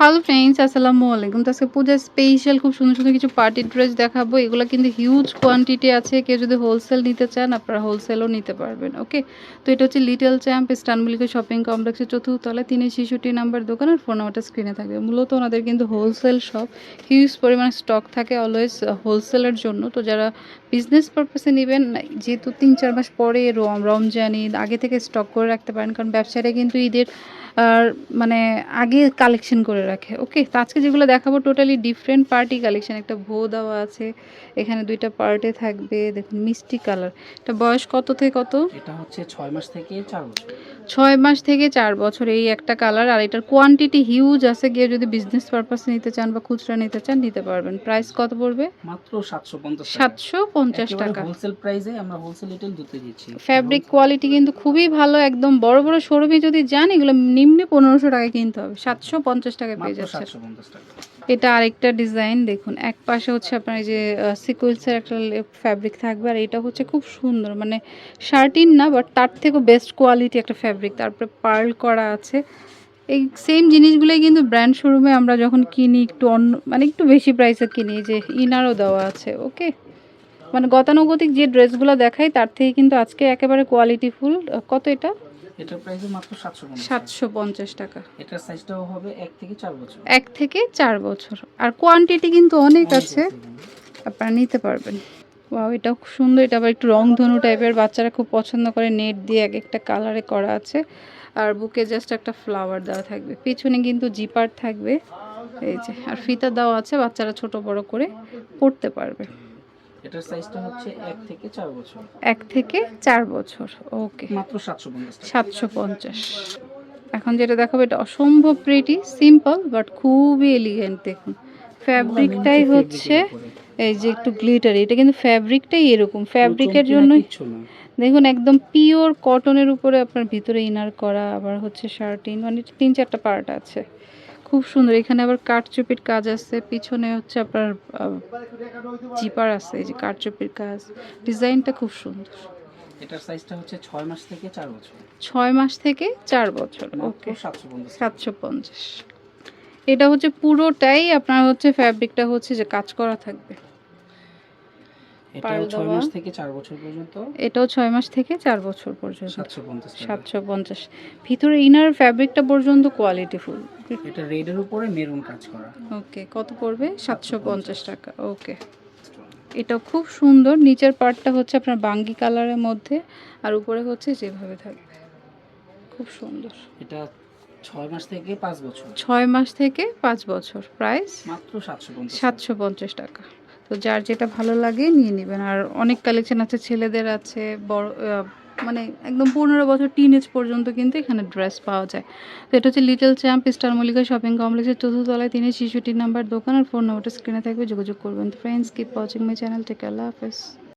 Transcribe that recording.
Hello friends আসসালামু আলাইকুম। তো আজকে স্পেশাল খুব সুন্দর সুন্দর কিছু পার্টি ড্রেস দেখাবো। এগুলো কিন্তু হিউজ কোয়ান্টিটি আছে। কেউ যদি হোলসেল নিতে চান, আপনারা হোলসেলও নিতে পারবেন ওকে তো এটা হচ্ছে লিটল চ্যাম্প ইস্টানবুলিকে শপিং কমপ্লেক্সের চতুর্থ তলায় তিনে ছেষট্টি নাম্বার দোকান আর ফোন নাম্বারটা স্ক্রিনে থাকবে। মূলত ওনাদের কিন্তু হোলসেল শপ হিউজ পরিমাণে স্টক থাকে অলওয়েজ হোলসেলের জন্য। তো যারা বিজনেস পারপাসে নেবেন, যেহেতু তিন চার মাস পরে রম, রমজান ঈদ, আগে থেকে স্টক করে রাখতে পারেন, কারণ ব্যবসায়ীরা কিন্তু ঈদের আর মানে আগে কালেকশন করে রাখে ওকে তো আজকে যেগুলো দেখাবো টোটালি ডিফারেন্ট পার্টি কালেকশন একটা ভো দেওয়া আছে, এখানে দুইটা পার্টে থাকবে, দেখুন মিষ্টি কালার এটা বয়স কত থেকে কত? এটা হচ্ছে ছয় মাস থেকে চার বছর ছয় মাস থেকে চার বছর এই একটা কালার আর এটার কোয়ান্টিটি হিউজ আছে। গিয়ে যদি বিজনেস পারপাস নিতে চান বা খুচরা নিতে চান নিতে পারবেন। প্রাইস কত পড়বে? মাত্র সাতশো পঞ্চাশ সাতশো পঞ্চাশ টাকা। হোলসেল প্রাইসে আমরা হোলসেল রিটেল দিতে দিচ্ছি। ফ্যাব্রিক কোয়ালিটি কিন্তু খুবই ভালো একদম বড় বড় শোরুমে যদি যান এগুলো নিম্নে পনেরোশো টাকায় কিনতে হবে। সাতশো পঞ্চাশ টাকায় পেয়ে যাচ্ছে সাতশো পঞ্চাশ টাকা। এটা আরেকটা ডিজাইন, দেখুন। এক পাশে হচ্ছে আপনার এই যে সিকুয়েন্সের একটা ফ্যাব্রিক থাকবে আর এটা হচ্ছে খুব সুন্দর। মানে শার্টিন না বাট তার থেকেও বেস্ট কোয়ালিটি একটা ফ্যাব্রিক তারপরে পার্ল করা আছে। এই সেম জিনিসগুলোই কিন্তু ব্র্যান্ড শোরুমে আমরা যখন কিনি, একটু অন্য মানে একটু বেশি প্রাইসে কিনি যে ইনারও দেওয়া আছে ওকে মানে গতানুগতিক যে ড্রেসগুলো দেখাই, তার থেকে কিন্তু আজকে একেবারে কোয়ালিটি ফুল কত এটা? এটার প্রাইস মাত্র টাকা। এটার সাইজটাও হবে এক থেকে চার বছর। এক থেকে চার বছর। আর কোয়ান্টিটি কিন্তু অনেক আছে। আপনারা নিতে পারবেন। ওয়াও এটা খুব সুন্দর। এটা আবার একটু রংধনু টাইপের বাচ্চারা খুব পছন্দ করে নেট দিয়ে এক একটা কালারে করা আছে। আর বুকে জাস্ট একটা ফ্লাওয়ার দেওয়া থাকবে। পিছনে কিন্তু জিপার থাকবে। এই যে আর ফিতা দেওয়া আছে। বাচ্চারা ছোট বড় করে পড়তে পারবে। এটার সাইজটা হচ্ছে এক থেকে চার বছর। এক থেকে চার বছর ওকে। মাত্র সাতশো পঞ্চাশ টাকা। সাতশো পঞ্চাশ। এখন যেটা দেখাবো এটা অসম্ভব প্রিটি সিম্পল বাট খুবই এলিগেন্ট দেখুন। ফ্যাব্রিকটাই হচ্ছে এই যে একটু গ্লিটার এটা কিন্তু ফ্যাব্রিকটাই এরকম। ফ্যাব্রিকের জন্য দেখুন একদম পিওর কটনের উপরে আপনার ভিতরে ইনার করা আবার হচ্ছে শার্টিন মানে তিন চারটা পার্ট আছে। খুব সুন্দর। এখানে আবার কাঠচুপির কাজ আছে। পিছনে হচ্ছে আপনার জিপার আছে এই যে কাঠচুপির কাজ। ডিজাইনটা খুব সুন্দর। এটার সাইজটা হচ্ছে ছয় মাস থেকে বছর। ছয় মাস থেকে চার বছর ওকে। এটা হচ্ছে পুরোটাই আপনার হচ্ছে ফ্যাব্রিকটা হচ্ছে যে কাজ করা থাকবে। এটাও ছয় মাস থেকে চার বছর পর্যন্ত? এটাও ছয় মাস থেকে চার বছর পর্যন্ত। সাতশো পঞ্চাশ ভিতরে ইনার ফ্যাব্রিকটা পর্যন্ত কোয়ালিটি ফুল এটা রেডের উপরে মেরুন কাজ করা। ওকে কত পড়বে? সাতশো পঞ্চাশ টাকা। ওকে এটা খুব সুন্দর। নিচের পার্টটা হচ্ছে আপনার বাঙ্গি কালারের মধ্যে আর উপরে হচ্ছে যেভাবে থাকবে। খুব সুন্দর। এটা ছয় মাস থেকে পাঁচ বছর। ছয় মাস থেকে পাঁচ বছর। প্রাইস মাত্র সাতশো সাতশো পঞ্চাশ টাকা। তো যার যেটা ভালো লাগে নিয়ে নেবেন। আর অনেক কালেকশন আছে, ছেলেদের আছে, বড় মানে একদম পনেরো বছর টিন এজ পর্যন্ত কিন্তু এখানে ড্রেস পাওয়া যায়। তো এটা হচ্ছে little champ star Mallika shopping কমপ্লেক্সের চতুর্থতলায় তিনি শিশুটির নাম্বার দোকান আর ফোন নাম্বারটা স্ক্রিনে থাকবে, যোগাযোগ করবেন। তো friends keep watching my channel take আল্লাহ হাফেজ।